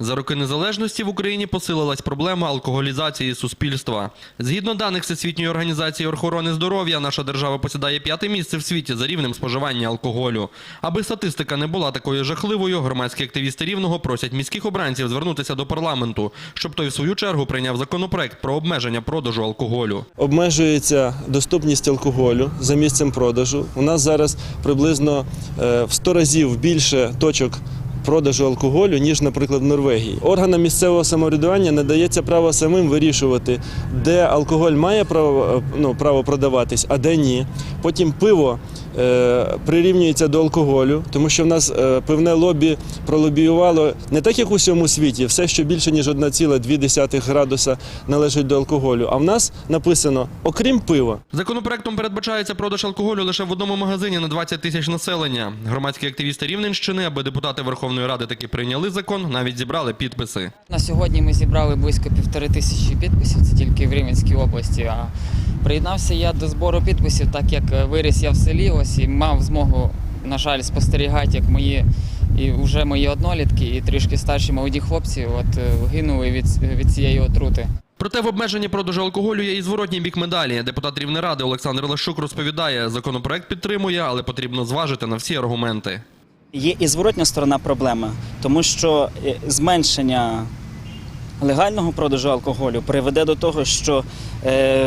За роки незалежності в Україні посилилась проблема алкоголізації суспільства. Згідно даних Всесвітньої організації охорони здоров'я, наша держава посідає п'яте місце в світі за рівнем споживання алкоголю. Аби статистика не була такою жахливою, громадські активісти рівного просять міських обранців звернутися до парламенту, щоб той в свою чергу прийняв законопроект про обмеження продажу алкоголю. Обмежується доступність алкоголю за місцем продажу. У нас зараз приблизно е, в 100 разів більше точок продажу алкоголю, ніж, наприклад, в Норвегії. Органам місцевого самоврядування надається право самим вирішувати, де алкоголь має право, ну, право продаватись, а де ні. Потім пиво прирівнюється до алкоголю, тому що в нас е, пивне лобі пролобіювало не так, як у всьому світі, все, що більше ніж 1,2 градуса належить до алкоголю. А в нас написано окрім пива. Законопроектом передбачається продаж алкоголю лише в одному магазині на 20 тисяч населення. Громадські активісти Рівненщини, аби депутати Верховної Ради таки прийняли закон, навіть зібрали підписи. На сьогодні ми зібрали близько півтори тисячі підписів, це тільки в Рівненській області. А приєднався я до збору підписів, так як е, виріс я в селі, ось і мав змогу, на жаль, спостерігати, як мої і вже мої однолітки, і трішки старші молоді хлопці от е, гинули від, від цієї отрути. Проте в обмеженні продажу алкоголю є і зворотній бік медалі. Депутат Рівнеради Олександр Лещук розповідає, законопроект підтримує, але потрібно зважити на всі аргументи. Є і зворотня сторона проблеми, тому що е, зменшення легального продажу алкоголю приведе до того, що е,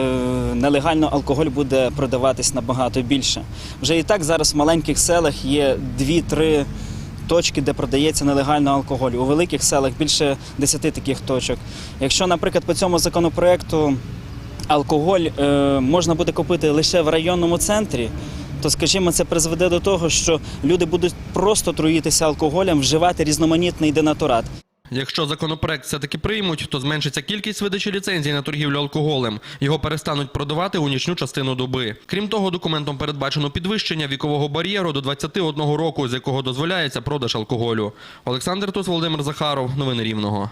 нелегально алкоголь буде продаватись набагато більше. Вже і так зараз в маленьких селах є 2-3 точки, де продається нелегально алкоголь. У великих селах більше 10 таких точок. Якщо, наприклад, по цьому законопроекту алкоголь е, можна буде купити лише в районному центрі, то, скажімо, це призведе до того, що люди будуть просто труїтися алкоголем, вживати різноманітний денатурат. Якщо законопроект все-таки приймуть, то зменшиться кількість видачі ліцензій на торгівлю алкоголем. Його перестануть продавати у нічну частину доби. Крім того, документом передбачено підвищення вікового бар'єру до 21 року, з якого дозволяється продаж алкоголю. Олександр Тус, Володимир Захаров. Новини Рівного.